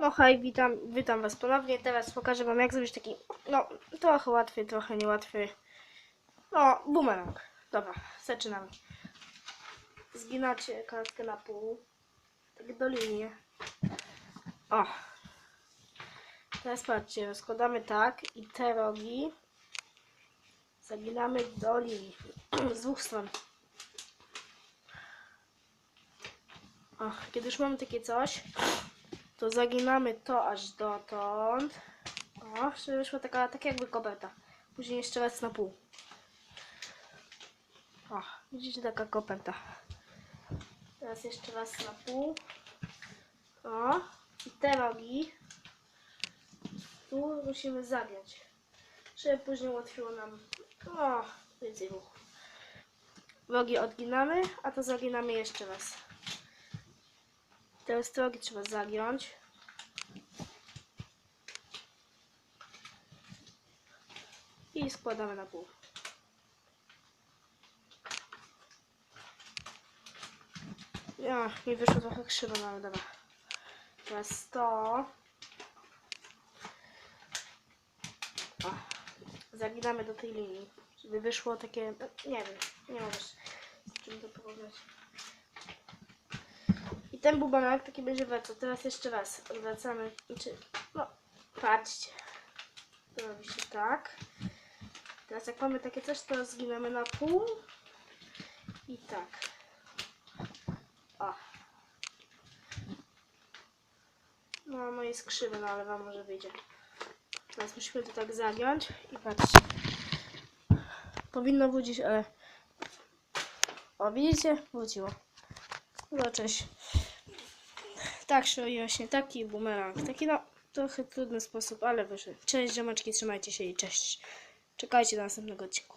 No hej, witam, witam was ponownie. Teraz pokażę wam jak zrobić taki, no trochę łatwy, trochę niełatwy, no bumerang. Dobra, zaczynamy. Zginacie kartkę na pół, tak do linii. O. Teraz patrzcie, rozkładamy tak i te rogi zaginamy do linii z dwóch stron. O, kiedy już mamy takie coś, to zaginamy to aż dotąd. O, żeby wyszła taka, tak jakby koperta. Później jeszcze raz na pół. O, widzicie taka koperta. Teraz jeszcze raz na pół. O, i te rogi tu musimy zagiąć, żeby później ułatwiło nam o, więcej ruchu. Rogi odginamy, a to zaginamy jeszcze raz. Te rogi trzeba zagiąć. I składamy na pół. Ja, mi wyszło trochę krzywo, no ale dobra. Teraz to. O, zaginamy do tej linii, żeby wyszło takie, no, nie wiem, nie mogę z czym to porównać. I ten bubanak taki będzie wracał. Teraz jeszcze raz odwracamy. Znaczy, no, patrzcie. To robi się tak. Teraz jak mamy takie coś, to zginamy na pół. I tak. O. No, no jest krzywy, no ale wam może wyjdzie. Teraz musimy to tak zagiąć i patrzcie. Powinno wrócić, ale... O, widzicie? Wróciło. No, cześć. Tak, właśnie taki bumerang. Taki no, trochę trudny sposób, ale wyszedł. Cześć, ziomeczki, trzymajcie się i cześć. Czekajcie do następnego odcinku.